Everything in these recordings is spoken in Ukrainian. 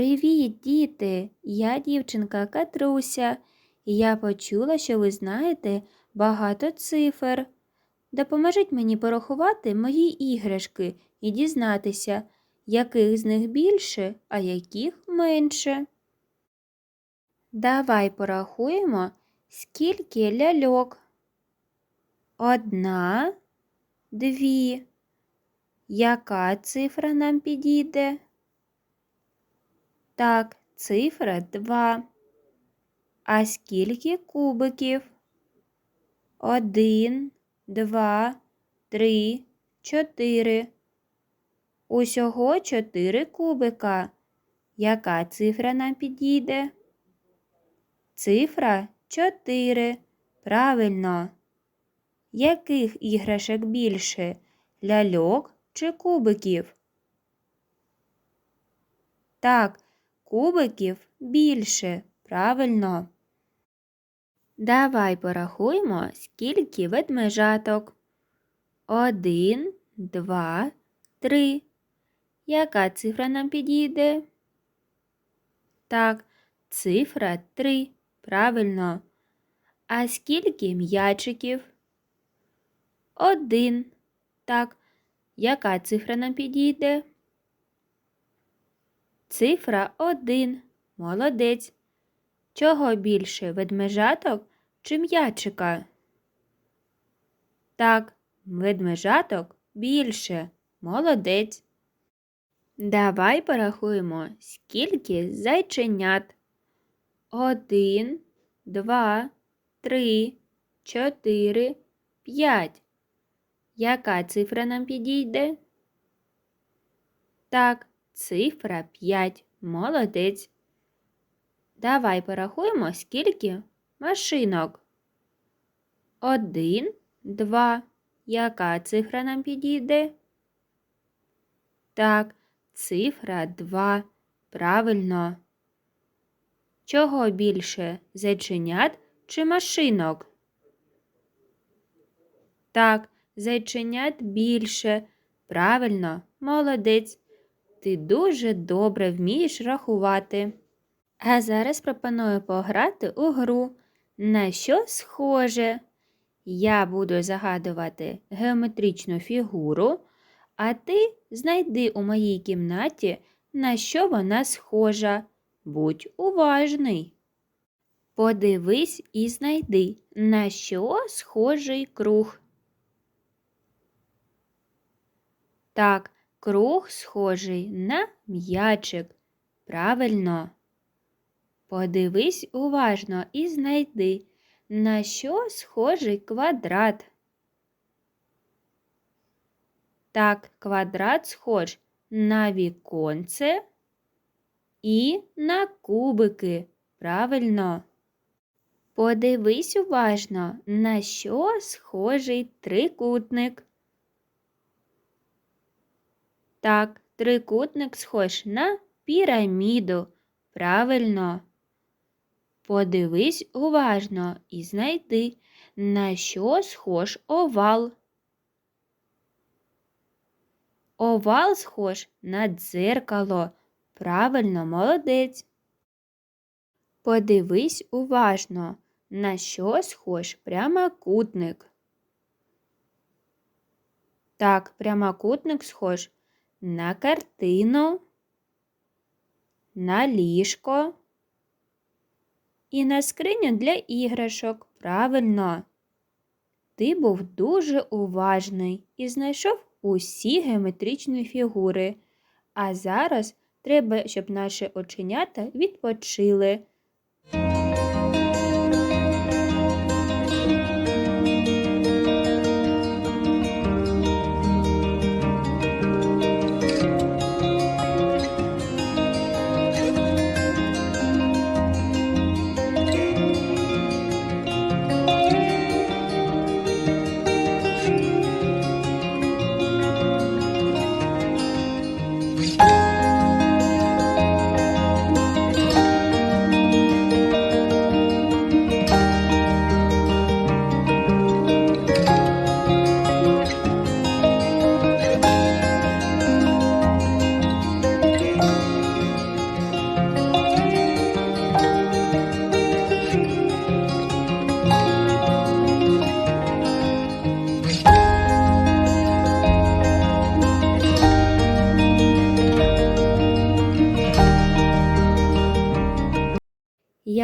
Привіт, діти! Я дівчинка Катруся, і я почула, що ви знаєте багато цифр. Допоможіть мені порахувати мої іграшки і дізнатися, яких з них більше, а яких менше. Давай порахуємо, скільки ляльок. Одна, дві. Яка цифра нам підійде? Так, цифра 2. А скільки кубиків? Один, два, три, чотири. Усього чотири кубика. Яка цифра нам підійде? Цифра 4. Правильно. Яких іграшок більше? Ляльок чи кубиків? Так, кубиків більше. Правильно. Давай порахуємо, скільки ведмежаток. Один, два, три. Яка цифра нам підійде? Так, цифра три. Правильно. А скільки м'ячиків? Один. Так. Яка цифра нам підійде? Цифра один. Молодець. Чого більше ведмежаток чи м'ячика? Так, ведмежаток більше. Молодець. Давай порахуємо, скільки зайченят. Один, два, три, чотири, п'ять. Яка цифра нам підійде? Так, цифра 5. Молодець. Давай порахуємо, скільки машинок. Один, два. Яка цифра нам підійде? Так, цифра 2. Правильно. Чого більше зайченят чи машинок? Так, зайченят більше. Правильно, молодець. Ти дуже добре вмієш рахувати. А зараз пропоную пограти у гру. На що схоже? Я буду загадувати геометричну фігуру, а ти знайди у моїй кімнаті, на що вона схожа. Будь уважний. Подивись і знайди, на що схожий круг. Так, круг схожий на м'ячик. Правильно. Подивись уважно і знайди, на що схожий квадрат. Так, квадрат схож на віконце і на кубики. Правильно. Подивись уважно, на що схожий трикутник. Так, трикутник схож на піраміду. Правильно. Подивись уважно і знайди, на що схож овал. Овал схож на дзеркало. Правильно, молодець. Подивись уважно, на що схож прямокутник. Так, прямокутник схож на картину, на ліжко і на скриню для іграшок. Правильно. Ти був дуже уважний і знайшов усі геометричні фігури. А зараз треба, щоб наші оченята відпочили.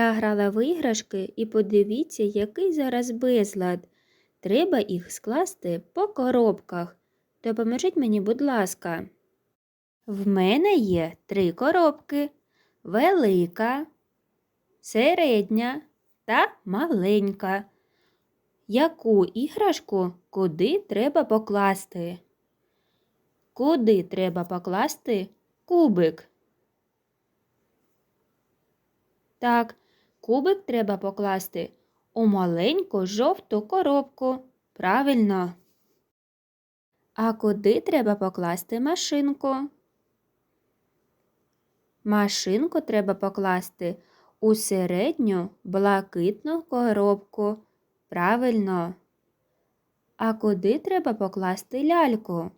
Я грала в іграшки і подивіться, який зараз безлад. Треба їх скласти по коробках. Допоможіть мені, будь ласка. В мене є три коробки: велика, середня та маленька. Яку іграшку куди треба покласти? Куди треба покласти кубик? Так, кубик треба покласти у маленьку жовту коробку. Правильно. А куди треба покласти машинку? Машинку треба покласти у середню блакитну коробку. Правильно. А куди треба покласти ляльку?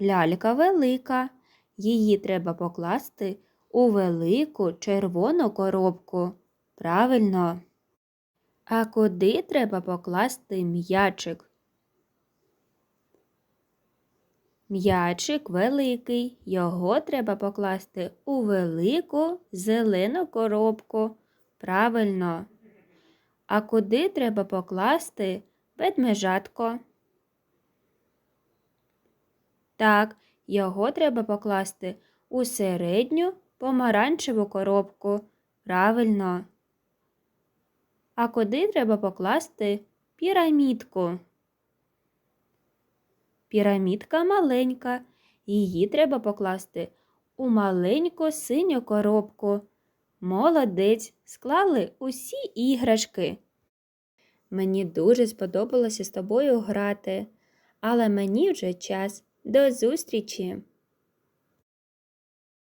Лялька велика. Її треба покласти у велику червону коробку. Правильно. А куди треба покласти м'ячик? М'ячик великий. Його треба покласти у велику зелену коробку. Правильно. А куди треба покласти ведмежатко? Так, його треба покласти у середню помаранчеву коробку. Правильно. А куди треба покласти пірамідку? Пірамідка маленька. Її треба покласти у маленьку синю коробку. Молодець, склали усі іграшки. Мені дуже сподобалося з тобою грати, але мені вже час. До зустрічі!